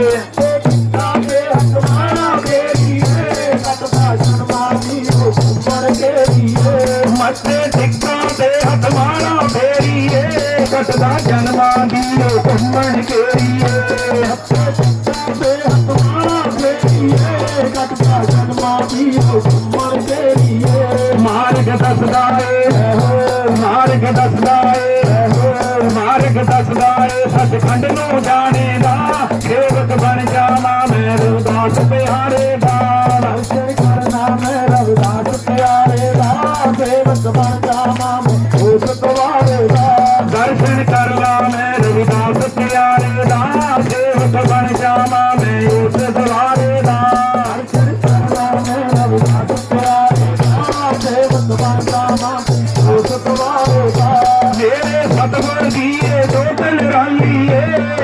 ਕਾਕੇ ਹੱਥਾਂ ਫੇਰੀਏ ਕੱਟਦਾ ਜਨਮਾਂ ਦੀ ਉਹ ਘੁੰਮਣ ਘੇਰੀਏ ਮੱਥੇ ਟਿੱਕਾਂ ਤੇ ਹੱਥ ਮਾਰਾ ਫੇਰੀਏ ਕੱਟਦਾ ਜਨਮਾਂ ਦੀ ਉਹ ਘੁੰਮਣ ਘੇਰੀਏ ਕਾਕੇ ਹੱਥਾਂ ਫੇਰੀਏ ਕੱਟਦਾ ਜਨਮਾਂ ਦੀ ਉਹ ਘੁੰਮਣ ਮਾਰਗ ਦੱਸਦਾ ਏ ਮਾਰਗ ਦੱਸਦਾ ਏ ਮਾਰਗ ਦੱਸਦਾ ਏ, ਸੱਚਖੰਡ ਨੂੰ ਜਾਣੇ ਦਾ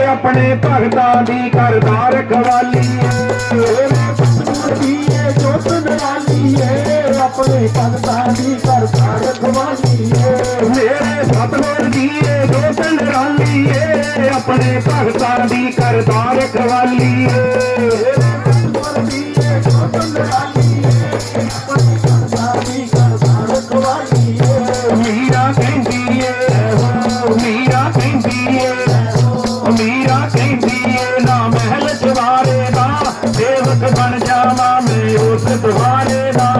ਆਪਣੇ ਭਗਤਾਂ ਦੀ ਕਰਦਾ ਰਖਵਾਲੀ ਏ। ਦੀ ਏ ਜੋਤ ਨਿਰਾਲੀ ਏ ਆਪਣੇ ਭਗਤਾਂ ਦੀ ਕਰਤਾ ਰਖਵਾਲੀ ਏ। ਮੇਰੇ ਸਤਿਗੁਰ ਦੀ ਏ ਦਿਲ ਰਾਲੀ ਏ ਆਪਣੇ ਭਗਤਾਂ ਦੀ ਕਰਦਾ ਰਖਵਾਲੀ ਏ। ਜਾਵਾਂ ਮੈਂ ਉਸ ਦਵਾਰੇ ਦਾ।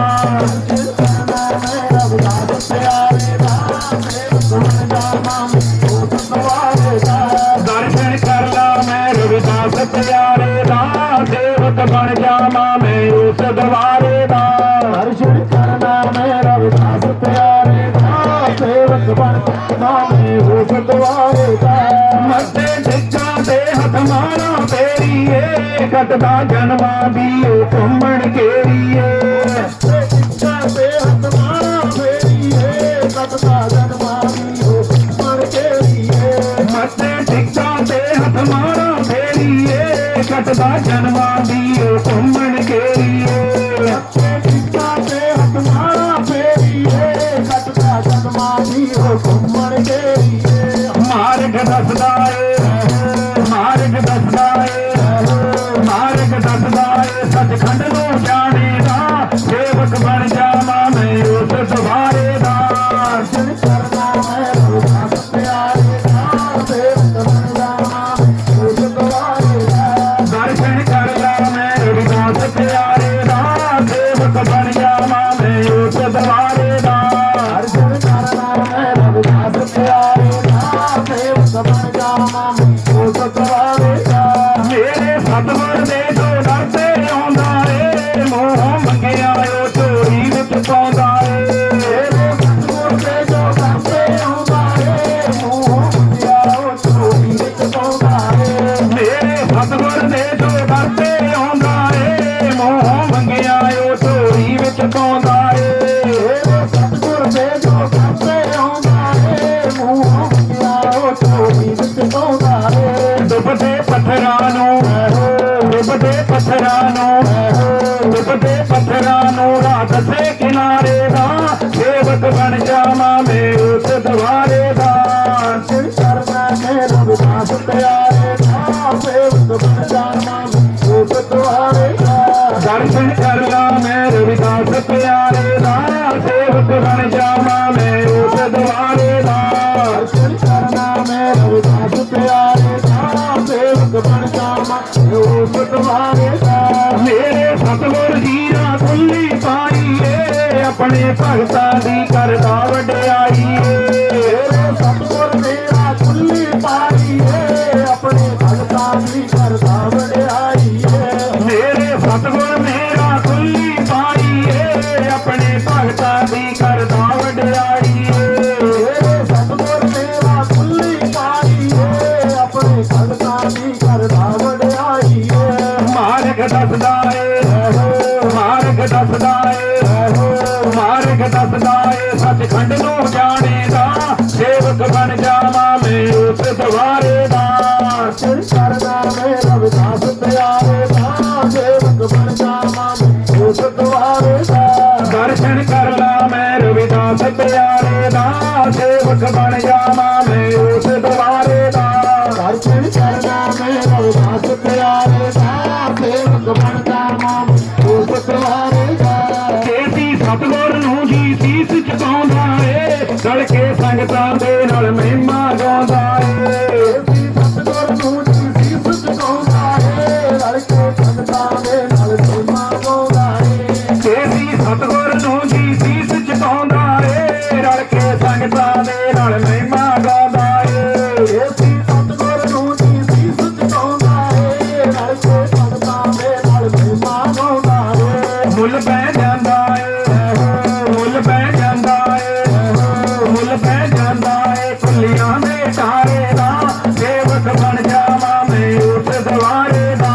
ਦਰਸ਼ਨ ਕਰ ਲਾ ਮੈਂ ਰਵਿਦਾਸ ਪਿਆਰੇ ਦਾ। ਸੇਵਕ ਬਣ ਜਾਵਾਂ ਮੈਂ ਉਸ ਦਵਾਰੇ ਦਾ। ਮੱਥੇ ਟਿੱਕਾਂ ਤੇ ਹੱਥ ਮਾਰਾਂ ਫੇਰੀਏ ਕੱਟਦਾ ਜਨਮਾਂ ਦੀ ਉਹ ਘੁੰਮਣ ਘੇਰੀਏ ਮੱਥੇ ਟਿੱਕਾਂ ਤੇ ਹੱਥ ਮਾਰਾਂ ਫੇਰੀਏ ਕੱਟਦਾ ਜਨਮਾਂ ਦੀ ਡੁੱਬਦੇ ਪੱਥਰਾਂ ਨੂੰ ਡੁੱਬਦੇ ਪੱਥਰਾਂ ਨੂੰ ਰਾਤ ਦੇ ਕਿਨਾਰੇ ਦਾ ਸੇਵਕ ਬਣ ਜਾਵਾਂ ਮੈਂ ਉਸ ਦਵਾਰੇ ਦਾ। ਦਰਸ਼ਨ ਕਰਨਾ ਮੈਂ ਰਵਿਦਾਸ ਪਿਆਰੇ ਦਾ ਸੇਵਕ ਬਣ ਜਾਵਾਂ ਉਸ ਦੁਆਰੇ ਦਾ। ਦਰਸ਼ਨ ਕਰ ਲਾ ਮੈਂ ਰਵਿਦਾਸ ਪਿਆਰੇ ਦਾ ਸੇਵਕ ਬਣ ਜਾਵਾਂ ਜਾਵਾਂ ਉਸ ਦਾ ਮੇਰੇ ਸਤਿਗੁਰ ਜੀ ਦਾ ਖੁੱਲੀ ਪਾਈ ਏ ਆਪਣੇ ਭਗਤਾਂ ਦੀ ਕਰਦਾ ਵਡਿਆਈ। ਏ ਦੱਸਦਾ ਏ ਮਾਰਗ ਦੱਸਦਾ ਏ ਮਾਰਗ ਦੱਸਦਾ ਏ। ਸੱਚਖੰਡ ਨੂੰ ਜਾਣੇਗਾ ਸੇਵਕ ਬਣ ਜਾਵਾਂ ਮੈਂ ਉਸ ਦਵਾਰੇ ਦਾ। ਦਰਸ਼ਨ ਕਰਦਾ ਮੈਂ ਰਵਿਦਾਸ ਪਿਆਰੇ ਦਾ ਸੇਵਕ ਬਣ ਜਾਵਾਂ ਉਸ ਦੁਆਰੇ ਦਾ। ਦਰਸ਼ਨ ਕਰ ਲਾ ਮੈਂ ਰਵਿਦਾਸ ਪਿਆਰੇ ਦਾ ਸੇਵਕ ਬਣ ਜਾਵਾਂ ਸਤਗੁਰ ਨੂੰ ਹੀ ਸੀਸ ਚਕਾਉਂਦਾ ਏ। ਰਲ ਕੇ ਸੰਗਤਾਂ ਦੇ ਸਾਰੇ ਦਾ, ਸੇਵਕ ਬਣ ਜਾਵਾਂ ਮੈਂ ਉਸ ਦਵਾਰੇ ਦਾ।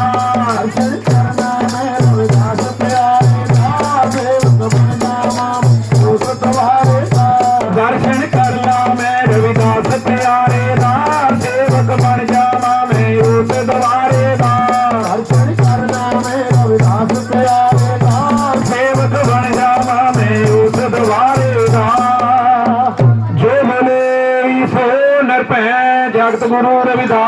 ਅਰਜ਼ਨ ਕਰਨਾ ਮੈਂ ਰੋਜ਼ਾਸ ਪਿਆਰੇ ਦਾ ਸੇਵਕ ਬਣ ਜਾਵਾਂ ਉਸ ਦਵਾਰੇ ਦਾ। ਦਰਸ਼ਨ மனோரவிதா